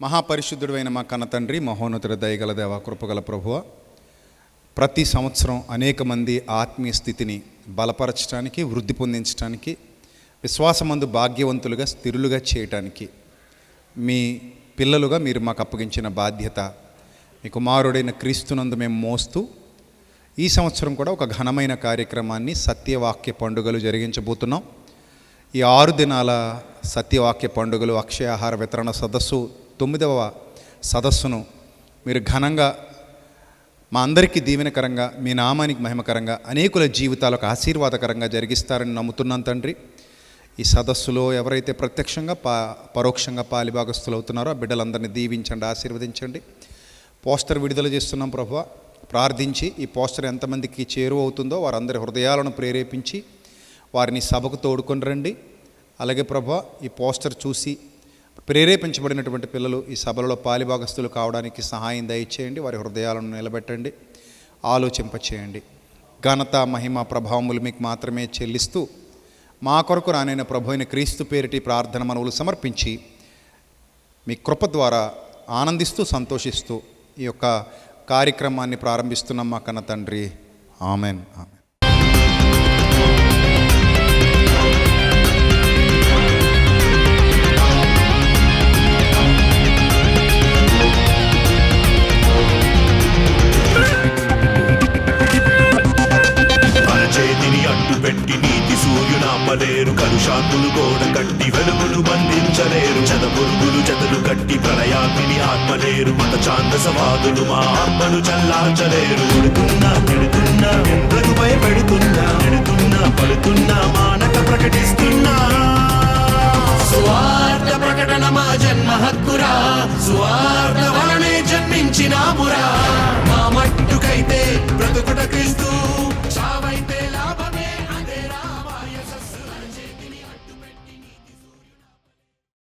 మహాపరిశుద్ధుడైన మా కన్నతండ్రి మహోన్నతుడ దయగల దేవ కృపగల ప్రభువ ప్రతి సంవత్సరం అనేక మంది ఆత్మీయ స్థితిని బలపరచడానికి వృద్ధి పొందించడానికి విశ్వాసమందు భాగ్యవంతులుగా స్థిరులుగా చేయటానికి మీ పిల్లలుగా మీరు మాకు అప్పగించిన బాధ్యత మీ కుమారుడైన క్రీస్తునందు మేము మోస్తూ ఈ సంవత్సరం కూడా ఒక ఘనమైన కార్యక్రమాన్ని సత్యవాక్య పండుగలు జరిగించబోతున్నాం. ఈ ఆరు దినాల సత్యవాక్య పండుగలు అక్షయ ఆహార వితరణ సదస్సు తొమ్మిదవ సదస్సును మీరు ఘనంగా మా అందరికీ దీవెనకరంగా మీ నామానికి మహిమకరంగా అనేకుల జీవితాలకు ఆశీర్వాదకరంగా జరిగిస్తారని నమ్ముతున్నాను తండ్రి. ఈ సదస్సులో ఎవరైతే ప్రత్యక్షంగా పా పరోక్షంగా పాలిభాగస్తులు అవుతున్నారో ఆ బిడ్డలందరినీ దీవించండి ఆశీర్వదించండి. పోస్టర్ విడుదల చేస్తున్నాం ప్రభు ప్రార్థించి ఈ పోస్టర్ ఎంతమందికి చేరువ అవుతుందో వారందరి హృదయాలను ప్రేరేపించి వారిని సభకు తోడుకొని రండి. అలాగే ప్రభు ఈ పోస్టర్ చూసి ప్రేరేపించబడినటువంటి పిల్లలు ఈ సభలలో పాలిభాగస్తులు కావడానికి సహాయం దయచేయండి. వారి హృదయాలను నిలబెట్టండి. ఆలోచింపచేయండి. ఘనత మహిమ ప్రభావములు మీకు మాత్రమే చెల్లిస్తూ మా కొరకు రానైన ప్రభు అయిన క్రీస్తు పేరిటి ప్రార్థన మనవులు సమర్పించి మీ కృప ద్వారా ఆనందిస్తూ సంతోషిస్తూ ఈ యొక్క కార్యక్రమాన్ని ప్రారంభిస్తున్నాం మా కన్న తండ్రి. ఆమెన్. సూర్యునాపలేరు కలుషాంతులు గోడ కట్టి వెలుగులు బంధించలేరు. చదపురుగులు చెదలు కట్టి ప్రళయాగ్ని ఆత్మలేరు. మత ఛాందసవాదులు మా ఆత్మను చల్లార్చలేరు. ఉడుతున్నా పెడుతున్నా ఎంతకు భయపెడుతున్నా పెడుతున్నా పడుతున్నా మానక ప్రకటిస్తున్నా. స్వార్థ ప్రకటన మా జన్మ హక్కురా. స్వార్థ వలనే జన్మించినామురా.